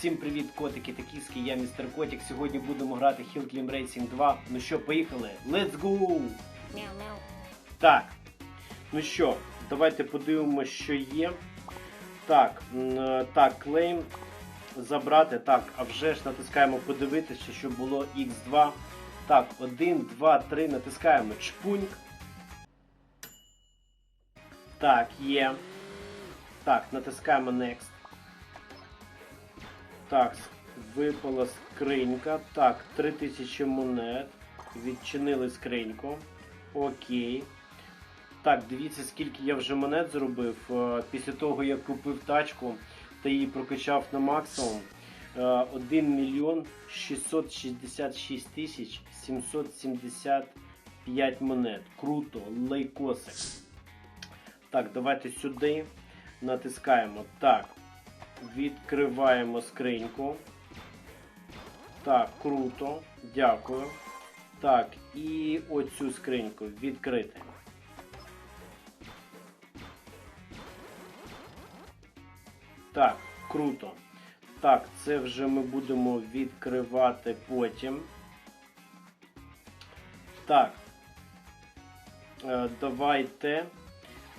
Всім привіт, котики та кіски, я містер Котик. Сьогодні будемо грати Hill Climb Racing 2. Ну що, поїхали? Let's go! Meow meow. Так. Ну що, давайте подивимося, що є. Так, е, так, клейм забрати. Так, а вже ж натискаємо подивитися, що було X2. Так, 1, 2, 3, натискаємо чпуньк. Так, є. Так, натискаємо Next. Так, випала скринька. Так, 3000 монет. Відчинили скриньку. Окей. Так, дивіться, скільки я вже монет зробив. Е, Після того, як купив тачку та її прокачав на максимум. е, 1 мільйон 666 тисяч 775 монет. Круто, лайкосик. Так, давайте сюди натискаємо. Так, відкриваємо скриньку. Так, круто. Дякую. Так, і оцю скриньку відкрити. Так, круто. Так, це вже ми будемо відкривати потім. Так. Е, давайте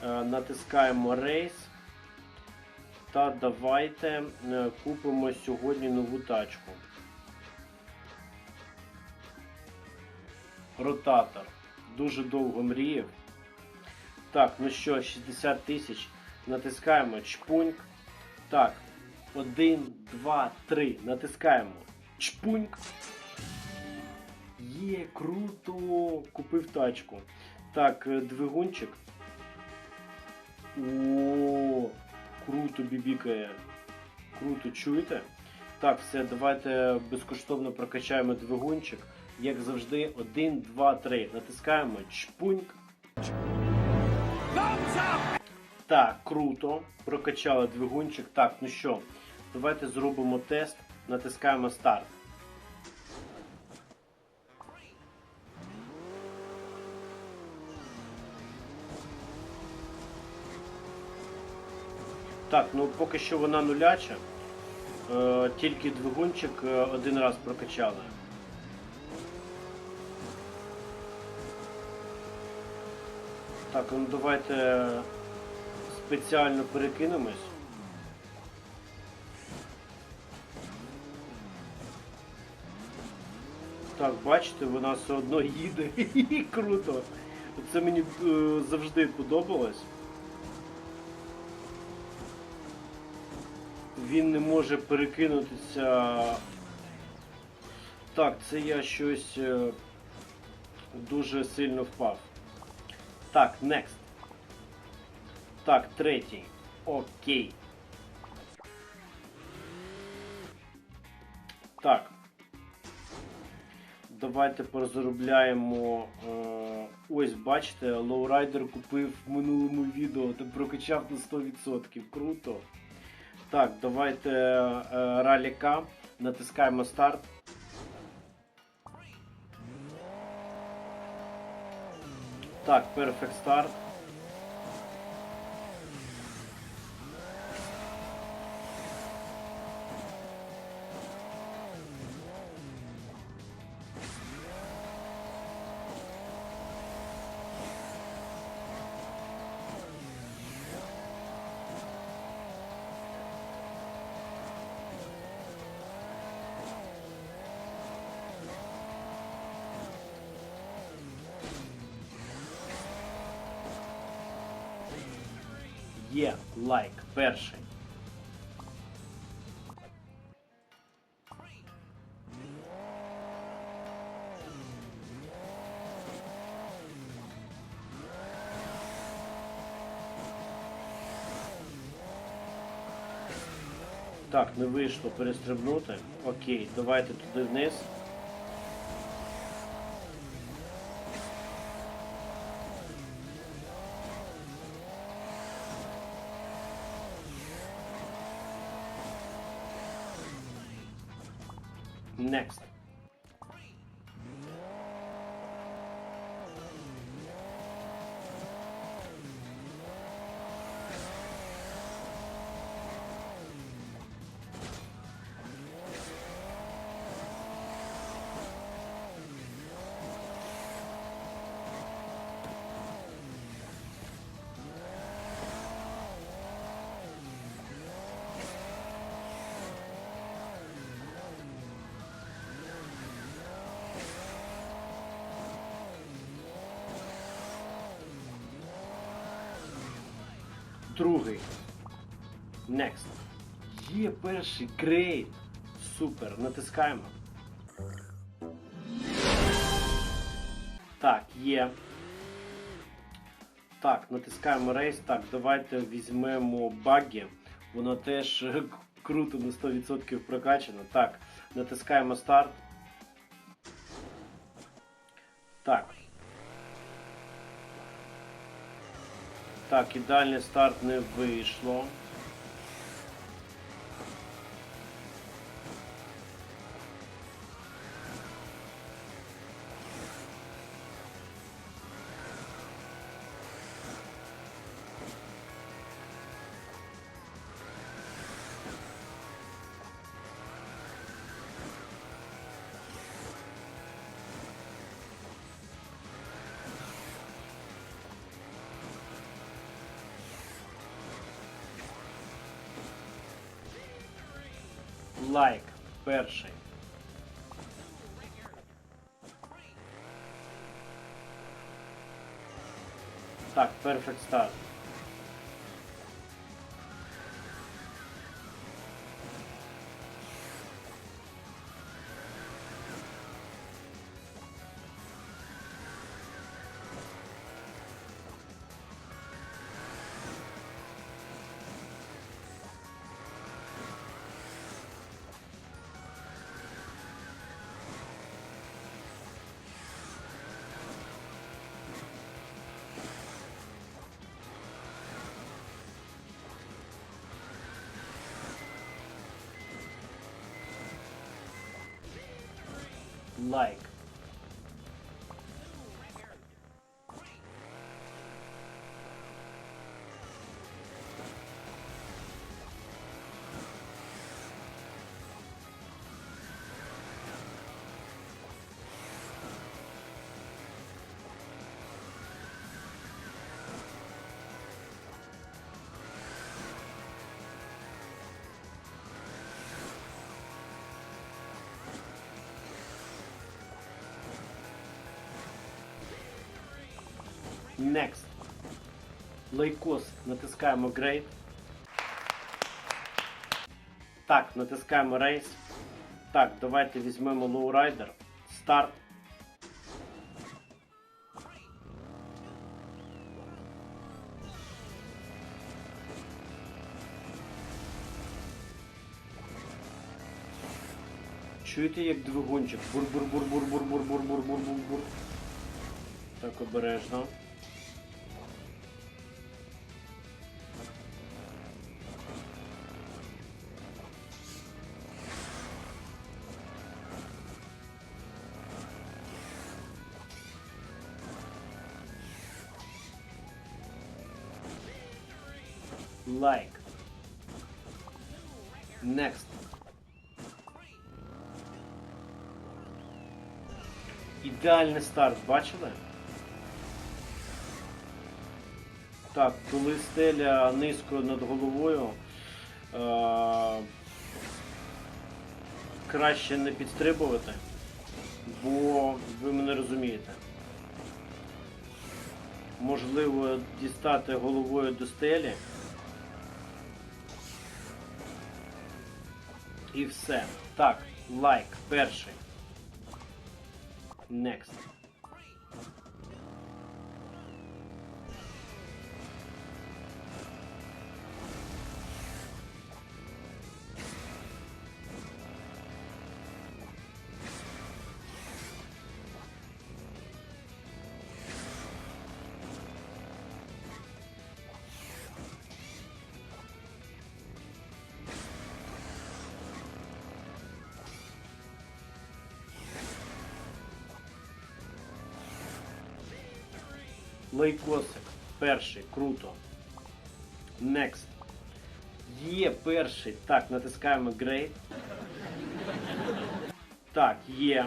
е, натискаємо рейс. Та давайте е, купимо сьогодні нову тачку. Ротатор. Дуже довго мріяв. Так, ну що, 60 тисяч. Натискаємо чпуньк. Так. Один, два, три. Натискаємо. Чпуньк. Є, круто! Купив тачку. Так, е, двигунчик. О, круто бібікає. Круто, чуєте? Так, все, давайте безкоштовно прокачаємо двигунчик. Як завжди, 1, 2, 3. Натискаємо чпуньк. Так, круто. Прокачали двигунчик. Так, ну що, давайте зробимо тест. Натискаємо старт. Так, ну поки що вона нуляча. Е, тільки двигунчик е, один раз прокачали. Так, ну давайте спеціально перекинемось. Так, бачите, вона все одно їде. Круто. Це мені е, завжди подобалось. Він не може перекинутися. Так, це я щось е, дуже сильно впав. Так, next. Так, третій. Окей. Так. Давайте порозробляємо. Е, ось, бачите, лоурайдер купив в минулому відео та прокачав на 100%. Круто. Так, давайте е, раліка. Натискаємо старт. Так, Perfect Start. Є лайк перший. Так, не вийшло перестрибнути. Окей, давайте туди вниз. Next. Другий. Next. Є перший. Great. Супер. Натискаємо. Так, є. Так, натискаємо рейс. Так, давайте візьмемо багі. Воно теж круто на 100% прокачано. Так, натискаємо старт. Так. Так, ідеальний старт не вийшло. Лайк. Перший. Так, perfect start. like. Next. Лайкос. Натискаємо Great. Так, натискаємо Race. Так, давайте візьмемо Lowrider. Старт. Чуєте, як двигунчик? Бур-бур-бур-бур-бур-бур-бур-бур-бур-бур. Так, обережно. Лайк. Next. Ідеальний старт, бачили? Так, коли стеля низько над головою, е- краще не підстрибувати, бо ви мене розумієте. Можливо дістати головою до стелі. І все. Так, лайк, перший. Next. Лайкосик. Перший. Круто. Next. Є перший. Так, натискаємо Great. Так, є.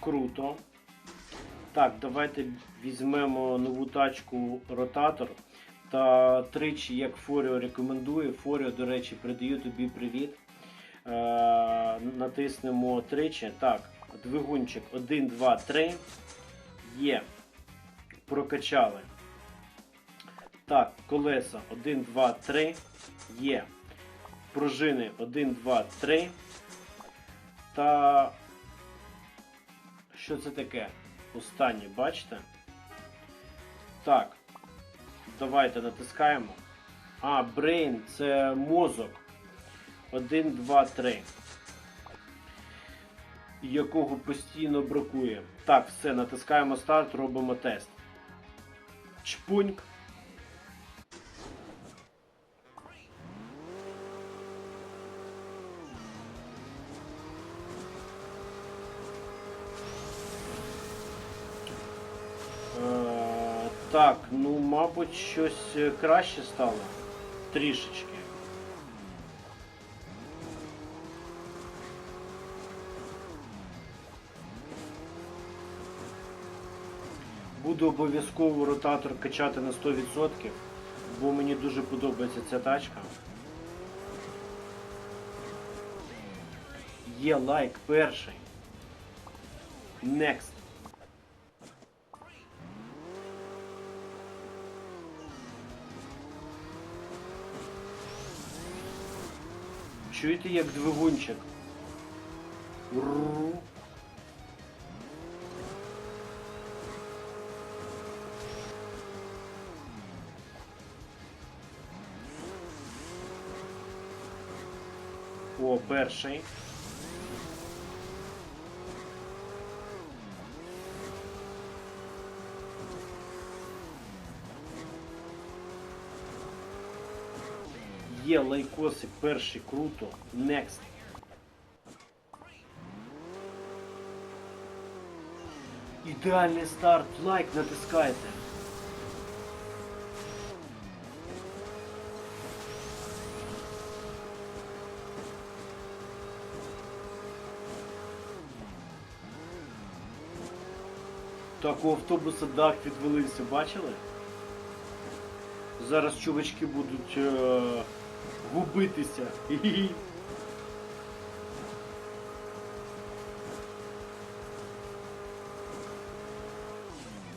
Круто. Так, давайте візьмемо нову тачку ротатор. Та тричі, як Форіо рекомендує. Форіо, до речі, передаю тобі привіт. Е, натиснемо тричі. Так, двигунчик 1, 2, 3. Є. Прокачали. Так, колеса 1, 2, 3. Є. Пружини 1, 2, 3. Та. Що це таке? Останнє, бачите? Так. Давайте натискаємо. А, Brain це мозок. 1, 2, 3. Якого постійно бракує. Так, все, натискаємо старт, робимо тест. Чпуньк. Е, Так, ну, мабуть, щось е, краще стало. Трішечки. Буду обов'язково ротатор качати на 100%, бо мені дуже подобається ця тачка. Є лайк перший. Next. Чуєте як двигунчик? Ру. О, перший. Є лайкоси, перший, круто. Next. Ідеальний старт, лайк натискайте. Так, у автобуса дах відвалився, бачили? Зараз чувачки будуть е, губитися.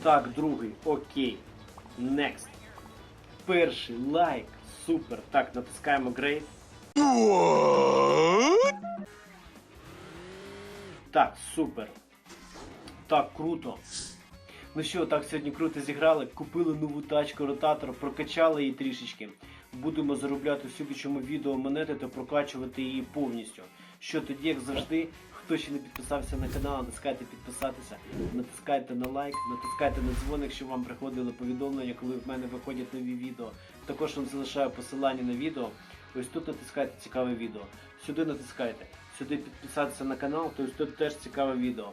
Так, другий, окей. Next. Перший лайк. Супер. Так, натискаємо Great. Так, супер. Так, круто. Ну що, так сьогодні круто зіграли. Купили нову тачку ротатор, прокачали її трішечки. Будемо заробляти в слідчому відео монети та прокачувати її повністю. Що тоді, як завжди, хто ще не підписався на канал, натискайте підписатися, натискайте на лайк, натискайте на дзвоник, щоб вам приходили повідомлення, коли в мене виходять нові відео. Також вам залишаю посилання на відео. Ось тут натискайте цікаве відео. Сюди натискайте. Сюди підписатися на канал, то тут теж цікаве відео.